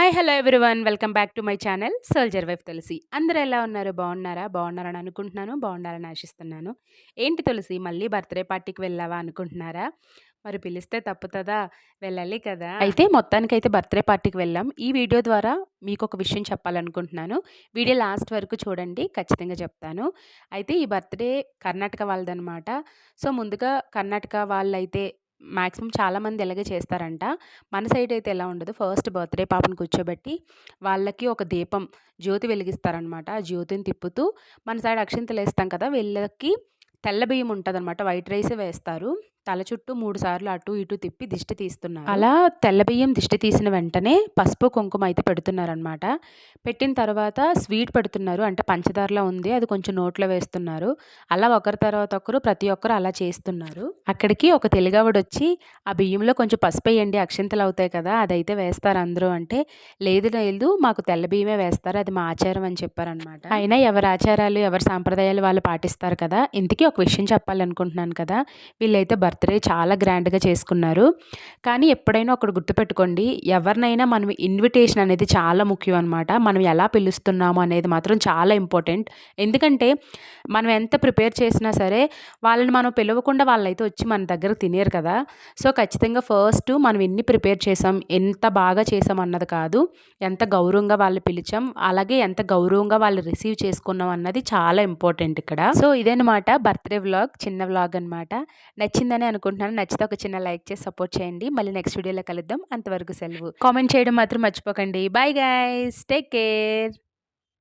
Hi hello everyone welcome back to my channel soldier wife Tulasi అందరూ ఎలా ఉన్నారు? బాగున్నారా? బాగున్నారని అనుకుంటున్నాను. బాగుండాలని ఆశిస్తున్నాను. ఏంటి తులసి మళ్ళీ బర్త్డే పార్టీకి వెళ్ళావా అనుకుంటున్నారా? మరి పిలిస్తే తప్పుతుందా? వెళ్ళాలి కదా? అయితే మొత్తానికైతే బర్త్డే పార్టీకి వెళ్ళాం. ఈ వీడియో ద్వారా మీకు ఒక విషయం చెప్పాలనుకుంటున్నాను. వీడియో లాస్ట్ వరకు చూడండి ఖచ్చితంగా చెప్తాను. అయితే ఈ బర్త్డే కర్ణాటక వాళ్ళదనమాట సో ముందుగా కర్ణాటక వాళ్ళైతే మ్యాక్సిమం చాలామంది ఇలాగే చేస్తారంట. మన సైడ్ అయితే ఎలా ఉండదు. ఫస్ట్ బర్త్డే పాపను కూర్చోబెట్టి వాళ్ళకి ఒక దీపం జ్యోతి వెలిగిస్తారనమాట. ఆ జ్యోతిని తిప్పుతూ మన సైడ్ అక్షింతలు వేస్తాం కదా వీళ్ళకి తెల్ల బియ్యం ఉంటుంది అనమాట వైట్ రైస్ వేస్తారు. తల చుట్టూ మూడు సార్లు అటు ఇటు తిప్పి దిష్టి తీస్తున్నారు. అలా తెల్ల బియ్యం దిష్టి తీసిన వెంటనే పసుపు కుంకుమ అయితే పెడుతున్నారనమాట పెట్టిన తర్వాత స్వీట్ పెడుతున్నారు. అంటే పంచదారలో ఉంది. అది కొంచెం నోట్లో వేస్తున్నారు. అలా ఒకరి తర్వాత ఒకరు ప్రతి ఒక్కరు అలా చేస్తున్నారు. అక్కడికి ఒక తెలుగావిడ వచ్చి ఆ బియ్యంలో కొంచెం పసుపు వేయండి. అక్షింతలు అవుతాయి కదా అదైతే వేస్తారు అందరూ. అంటే లేదు లేదు. మాకు తెల్ల బియ్యమే వేస్తారు. అది మా ఆచారం అని చెప్పారనమాట అయినా ఎవరి ఆచారాలు ఎవరి సాంప్రదాయాలు వాళ్ళు పాటిస్తారు కదా. ఇంతకీ ఒక విషయం చెప్పాలనుకుంటున్నాను కదా. వీళ్ళైతే బర్త్డే చాలా గ్రాండ్గా చేసుకున్నారు. కానీ ఎప్పుడైనా ఒకటి గుర్తుపెట్టుకోండి ఎవరినైనా మనం ఇన్విటేషన్ అనేది చాలా ముఖ్యం అనమాట మనం ఎలా పిలుస్తున్నాము అనేది మాత్రం చాలా ఇంపార్టెంట్. ఎందుకంటే మనం ఎంత ప్రిపేర్ చేసినా సరే వాళ్ళని మనం పిలవకుండా వాళ్ళైతే వచ్చి మన దగ్గర తినేరు కదా. సో ఖచ్చితంగా ఫస్ట్ మనం ఎన్ని ప్రిపేర్ చేసాం ఎంత బాగా చేసాం అన్నది కాదు ఎంత గౌరవంగా వాళ్ళు పిలిచాం అలాగే ఎంత గౌరవంగా వాళ్ళు రిసీవ్ చేసుకున్నాం అన్నది చాలా ఇంపార్టెంట్ ఇక్కడ. సో ఇదేనమాట బర్త్డే వ్లాగ్ చిన్న వ్లాగ్ అనమాట నచ్చిందని అనుకుంటున్నాను. నచ్చితే ఒక చిన్న లైక్ చేసి సపోర్ట్ చేయండి. మళ్ళీ నెక్స్ట్ వీడియోలో కలుద్దాం. అంతవరకు సెలవు. కామెంట్ చేయడం మాత్రం మర్చిపోకండి. Bye guys take care.